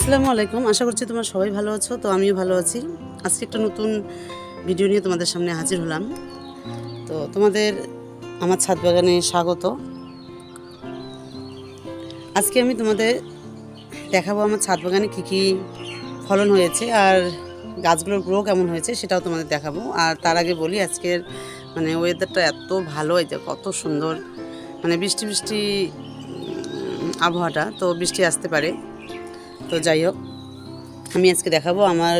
আসসালামু আলাইকুম। আশা করছি তোমরা সবাই ভালো আছো, তো আমিও ভালো আছি। আজকে একটা নতুন ভিডিও নিয়ে তোমাদের সামনে হাজির হলাম। তো তোমাদের আমার ছাদ বাগানে স্বাগত। আজকে আমি তোমাদের দেখাবো আমার ছাদ বাগানে কী কী ফলন হয়েছে আর গাছগুলোর গ্রো কেমন হয়েছে সেটাও তোমাদের দেখাবো। আর তার আগে বলি, আজকের মানে ওয়েদারটা এত ভালো, এই যে কত সুন্দর। মানে বৃষ্টি বৃষ্টি আবহাওয়াটা, তো বৃষ্টি আসতে পারে। তো যাই হোক, আমি আজকে দেখাবো আমার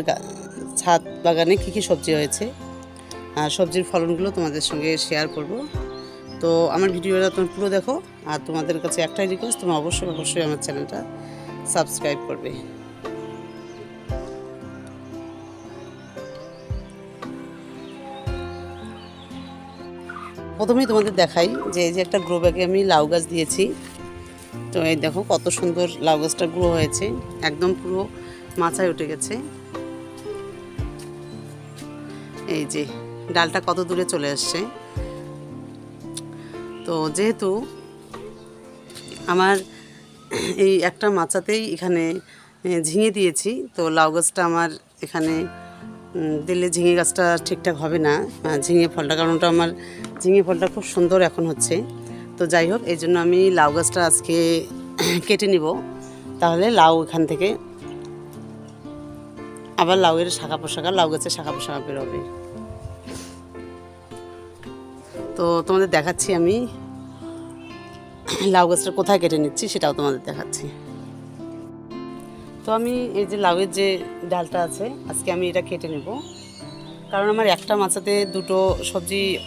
ছাদ বাগানে কী কী সবজি হয়েছে আর সবজির ফলনগুলো তোমাদের সঙ্গে শেয়ার করব। তো আমার ভিডিওটা তুমি পুরো দেখো আর তোমাদের কাছে একটাই রিকোয়েস্ট তোমরা অবশ্যই অবশ্যই আমার চ্যানেলটা সাবস্ক্রাইব করবে। প্রথমেই তোমাদের দেখাই যে এই যে একটা গ্রো ব্যাগে আমি লাউ গাছ দিয়েছি। তো এই দেখো কত সুন্দর লাউ গাছটা গ্রো হয়েছে, একদম পুরো মাথায় উঠে গেছে। এই যে ডালটা কত দূরে চলে আসছে। তো যেহেতু আমার এই একটা মাচাতেই এখানে ঝিঙে দিয়েছি, তো লাউ গাছটা আমার এখানে দিলে ঝিঙে গাছটা ঠিকঠাক হবে না। ঝিঙে ফলটা, কারণ ওটা আমার, ঝিঙে ফলটা খুব সুন্দর এখন হচ্ছে। তো যাই হোক, এই জন্য আমি লাউ গাছটা আজকে কেটে নিব। তাহলে লাউ এখান থেকে আবার লাউয়ের শাখা পোশাকা লাউ গাছের শাখা পোশাকা বেরোবে তো তোমাদের দেখাচ্ছি আমি, লাউ গাছটা কোথায় কেটে নিচ্ছি সেটাও তোমাদের দেখাচ্ছি। তো আমি এই যে লাউয়ের যে ডালটা আছে, আজকে আমি এটা কেটে নেব। কারণ আমার একটা মাচাতে দুটো সবজি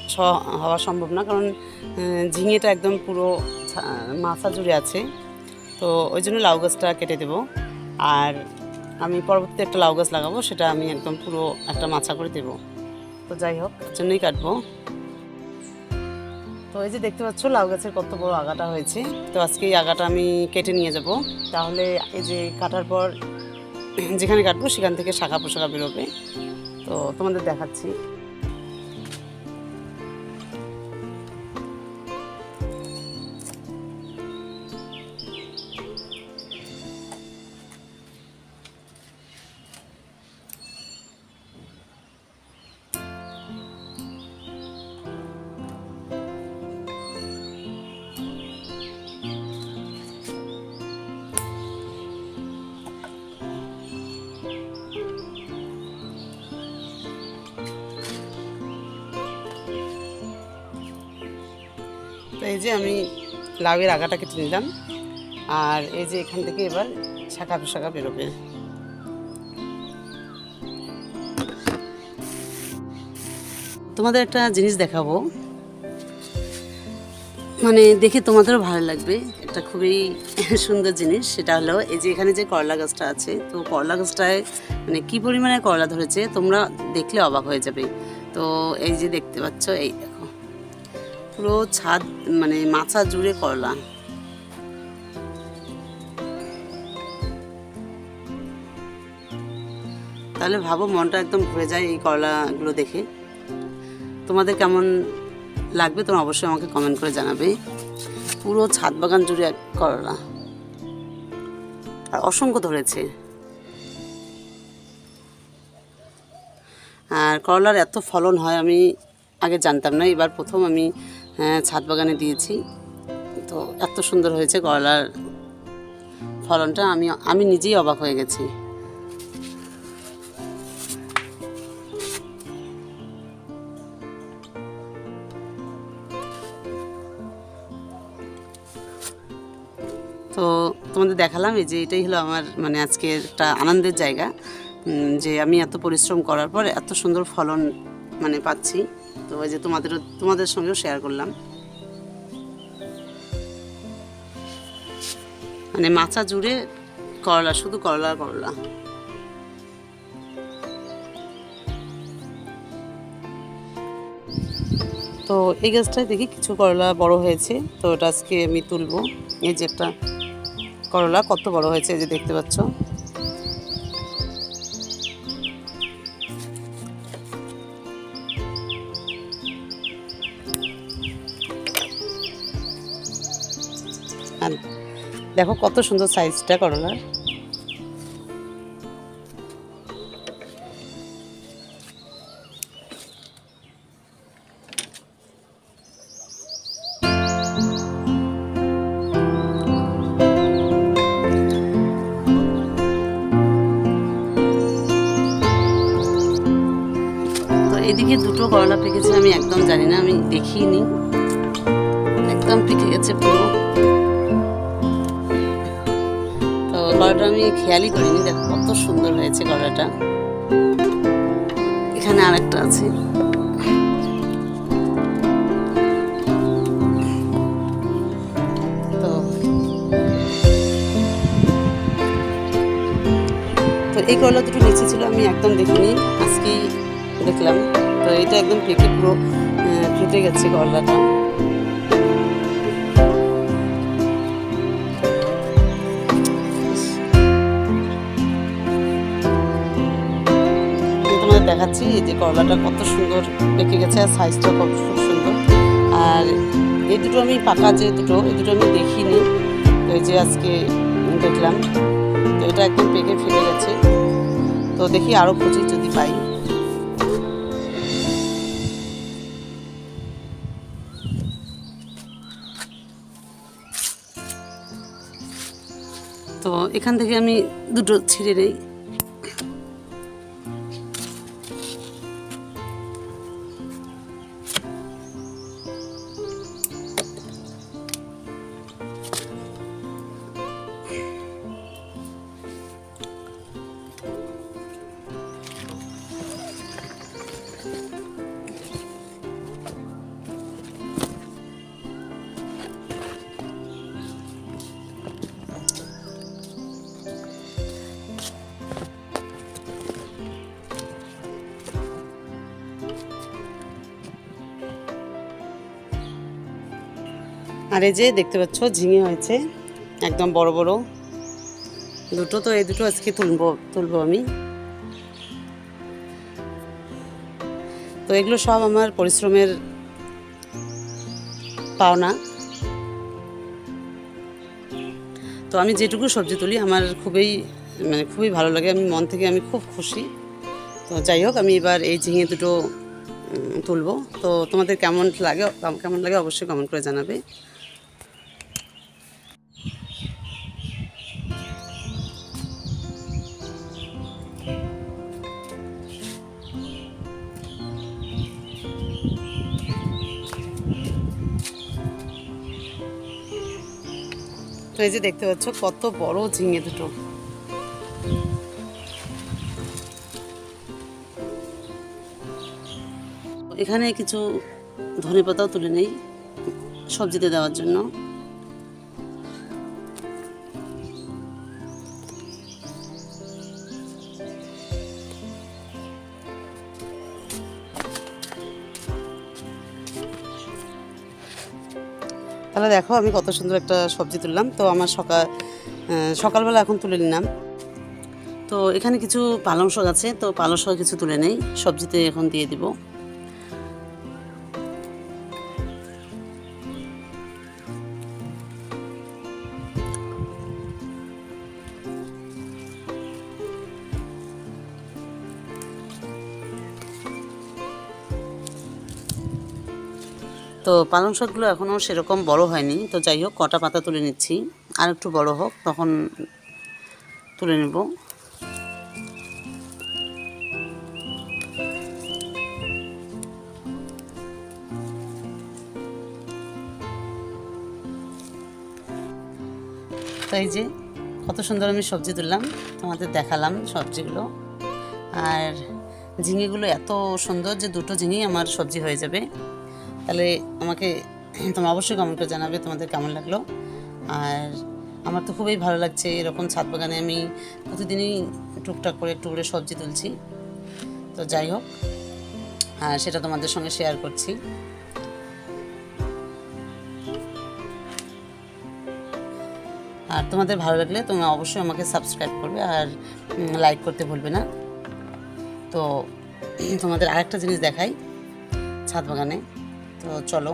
হওয়া সম্ভব না, কারণ ঝিঙেটা একদম পুরো ছা- মাচা জুড়ে আছে। তো ওই জন্য লাউ গাছটা কেটে দেব। আর আমি পরবর্তীতে একটা লাউ গাছ লাগাবো, সেটা আমি একদম পুরো একটা মাছা করে দেব। তো যাই হোক জন্যই কাটবো। তো এই যে দেখতে পাচ্ছ, লাউ গাছের কত বড় আগাটা হয়েছে। তো আজকে এই আগাটা আমি কেটে নিয়ে যাব। তাহলে এই যে কাটার পর, যেখানে কাটবো, সেখান থেকে শাখা পোশাকা বেরোবে। তো তোমাদের দেখাচ্ছি। তো এই যে আমি লাউয়ের আগাটা কেটে নিলাম। আর এই যে এখান থেকে এবার শাখা পোশাকা বেরোবে। তোমাদের একটা জিনিস দেখাবো। মানে দেখে তোমাদেরও ভালো লাগবে। একটা খুবই সুন্দর জিনিস। সেটা হলো এই যে এখানে যে করলা গাছটা আছে, তো করলা গাছটায় মানে কি পরিমাণে করলা ধরেছে, তোমরা দেখলে অবাক হয়ে যাবে। তো এই যে দেখতে পাচ্ছ, এই পুরো ছাদ মানে মাচা জুড়ে করলা। তাহলে ভাবো মনটা একদম ভরে যায় এই করলাগুলো দেখে। তোমাদের কেমন লাগবে তোমরা অবশ্যই আমাকে কমেন্ট করে জানাবে। পুরো ছাদ বাগান জুড়ে এক করলা। আর অসংখ্য ধরেছে। আর করলার এত ফলন হয় আমি আগে জানতাম না, এবার প্রথম আমি আহ, ছাদ বাগানে দিয়েছি। তো এত সুন্দর হয়েছে করলার ফলনটা আমি আমি নিজেই অবাক হয়ে গেছি। তো তোমাদের দেখালাম এই যে এটাই হলো আমার মানে আজকে একটা আনন্দের জায়গা। যে আমি এত পরিশ্রম করার পর এত সুন্দর ফলন মানে পাচ্ছি। তো এই যে তোমাদেরও তোমাদের সঙ্গেও শেয়ার করলাম। মানে মাচা জুড়ে করলা, শুধু করলা করলা। তো এই গাছটায় দেখি কিছু করলা বড় হয়েছে, তো ওটা আজকে আমি তুলবো। এই যে একটা করলা, কত বড় হয়েছে এই যে দেখতে পাচ্ছ। দেখান দেখো কত সুন্দর সাইজটা করলার এদিকে দুটো করলা পেকেছে, আমি একদম জানি না, আমি দেখিনি। একদম পেকে গেছে পুরো। করলাটা আমি খেয়ালই করিনি, দেখ কত সুন্দর হয়েছে করলাটা এখানে আরেকটা আছে। তো এই করলা দুটো নিচে ছিল, আমি একদম দেখিনি, আজকেই দেখলাম। তো এটা একদম পেকে পুরো ফেটে গেছে করলাটা দেখাচ্ছি এই যে করলাটা কত সুন্দর পেকে গেছে আর সাইজটা কত খুব সুন্দর। আর এই দুটো আমি পাকা যে দুটো, এই দুটো আমি দেখিনি। তো এই যে আজকে দেখলাম, তো এটা একদম পেকে ফেটে গেছে। তো দেখি আরও খুঁজি যদি পাই। তো এখান থেকে আমি দুটো ছিঁড়ে নেই। আর এই যে দেখতে পাচ্ছ, ঝিঙে হয়েছে, একদম বড় বড়। দুটো তো এই দুটো আজকে তুলবো তুলবো আমি। তো এগুলো সব আমার পরিশ্রমের পাওনা। তো আমি যেটুকু সবজি তুলি, আমার খুবই মানে খুবই ভালো লাগে। আমি মন থেকে আমি খুব খুশি। তো যাই হোক, আমি এবার এই ঝিঙে দুটো তুলবো। তো তোমাদের কেমন লাগে কেমন লাগে অবশ্যই কমেন্ট করে জানাবে। এই যে দেখতে পাচ্ছ, কত বড় ঝিঙে দুটো। এখানে কিছু ধনে পাতাও তুলে নেই সবজিতে দেওয়ার জন্য। তাহলে দেখো, আমি কত সুন্দর একটা সবজি তুললাম। তো আমার সকাল সকালবেলা এখন তুলে নিলাম। তো এখানে কিছু পালং শাক আছে, তো পালং শাক কিছু তুলে নেই। সবজিতে এখন দিয়ে দিব। তো পালং শাকগুলো এখনও সেরকম বড় হয়নি। তো যাই হোক, কটা পাতা তুলে নিচ্ছি। আর একটু বড় হোক, তখন তুলে নেব। তো এই যে, কত সুন্দর আমি সবজি তুললাম। তোমাদের দেখালাম সবজিগুলো। আর ঝিঙেগুলো এত সুন্দর যে দুটো ঝিঙেই আমার সবজি হয়ে যাবে। তাহলে আমাকে তোমরা অবশ্যই কমেন্ট করে জানাবে তোমাদের কেমন লাগল। আর আমার তো খুবই ভালো লাগছে এরকম ছাদ বাগানে আমি প্রতিদিনই টুকটাক করে একটু করে সবজি তুলছি। তো যাই হোক, আর সেটা তোমাদের সঙ্গে শেয়ার করছি। আর তোমাদের ভালো লাগলে তোমরা অবশ্যই আমাকে সাবস্ক্রাইব করবে আর লাইক করতে ভুলবে না। তো তোমাদের আরেকটা জিনিস দেখাই ছাদ বাগানে। তো চলো।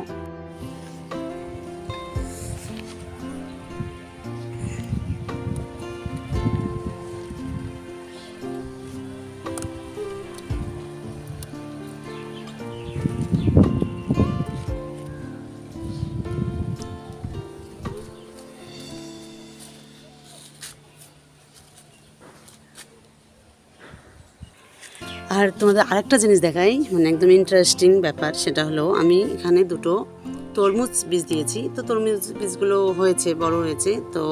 আর তোমাদের আরেকটা জিনিস দেখাই মানে একদম ইন্টারেস্টিং ব্যাপার, সেটা হলো আমি এখানে দুটো তরমুজ বীজ দিয়েছি। তো তরমুজ বীজগুলো হয়েছে, বড় হয়েছে, তো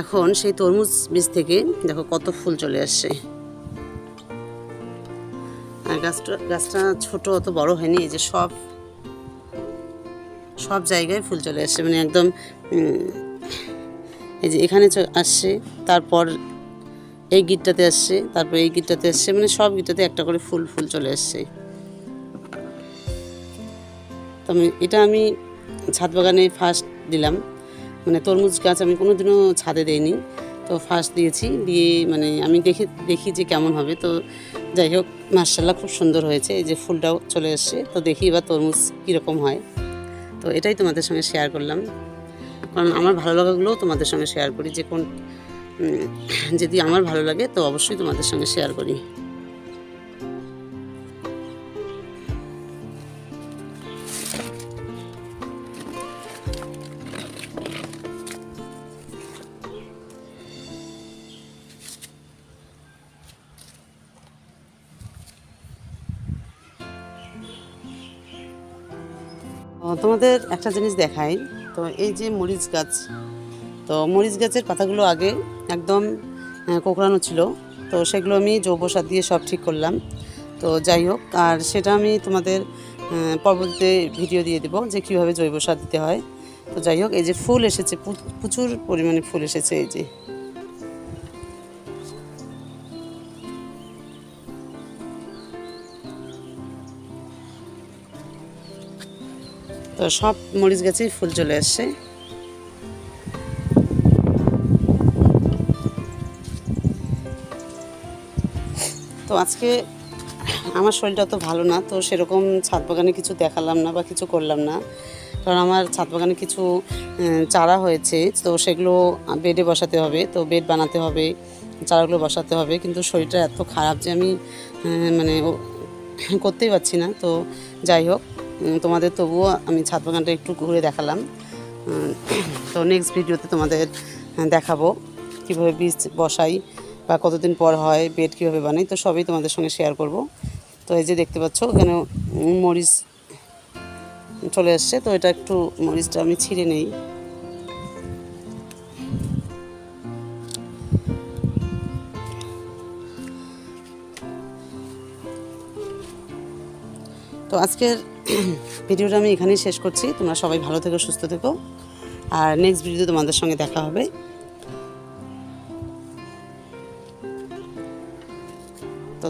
এখন সেই তরমুজ বীজ থেকে দেখো কত ফুল চলে আসছে। আর গাছটা গাছটা ছোট অত বড় হয়নি, এই যে সব সব জায়গায় ফুল চলে আসছে মানে একদম এই যে এখানে আসছে, তারপর এই গিটটাতে আসছে তারপর এই গিটটাতে আসছে মানে সব গিটটাতে একটা করে ফুল ফুল চলে আসছে তো আমি, এটা আমি ছাদ বাগানে ফার্স্ট দিলাম। মানে তরমুজ গাছ আমি কোনোদিনও ছাদে দেইনি। তো ফার্স্ট দিয়েছি, দিয়ে মানে আমি দেখে, দেখি যে কেমন হবে। তো যাই হোক মার্শাল্লাহ খুব সুন্দর হয়েছে, এই যে ফুলটাও চলে এসছে। তো দেখি এবার তরমুজ কীরকম হয়। তো এটাই তোমাদের সঙ্গে শেয়ার করলাম। কারণ আমার ভালো লাগাগুলোও তোমাদের সঙ্গে শেয়ার করি যে কোন যদি আমার ভালো লাগে, তো অবশ্যই তোমাদের সঙ্গে শেয়ার করি। তোমাদের একটা জিনিস দেখাই। তো এই যে মরিচ গাছ তো মরিচ গাছের পাতাগুলো আগে একদম কোঁকড়ানো ছিল। তো সেগুলো আমি জৈব সার দিয়ে সব ঠিক করলাম। তো যাই হোক, আর সেটা আমি তোমাদের পরবর্তীতে ভিডিও দিয়ে দেবো যে কীভাবে জৈব সার দিতে হয়। তো যাই হোক, এই যে ফুল এসেছে প্রচুর পরিমাণে ফুল এসেছে এই যে। তো সব মরিচ গাছেই ফুল চলে আসছে। তো আজকে আমার শরীরটা তো ভালো না, তো সেরকম ছাদ বাগানে কিছু দেখালাম না বা কিছু করলাম না। কারণ আমার ছাদ বাগানে কিছু চারা হয়েছে, তো সেগুলো বেডে বসাতে হবে, তো বেড বানাতে হবে, চারাগুলো বসাতে হবে। কিন্তু শরীরটা এত খারাপ যে আমি মানে করতেই পারছি না। তো যাই হোক তোমাদের তবুও আমি ছাদ বাগানটা একটু ঘুরে দেখালাম। তো নেক্সট ভিডিওতে তোমাদের দেখাবো কীভাবে বীজ বসাই। বা কতদিন পর হয় বেড কীভাবে বানাই, তো সবই তোমাদের সঙ্গে শেয়ার করব। তো এই যে দেখতে পাচ্ছ, এখানে মরিচ চলে আসছে, তো এটা একটু মরিচটা আমি ছিঁড়ে নেই। তো আজকের ভিডিওটা আমি এখানেই শেষ করছি, তোমরা সবাই ভালো থেকো, সুস্থ থেকো, আর নেক্সট ভিডিও তোমাদের সঙ্গে দেখা হবে।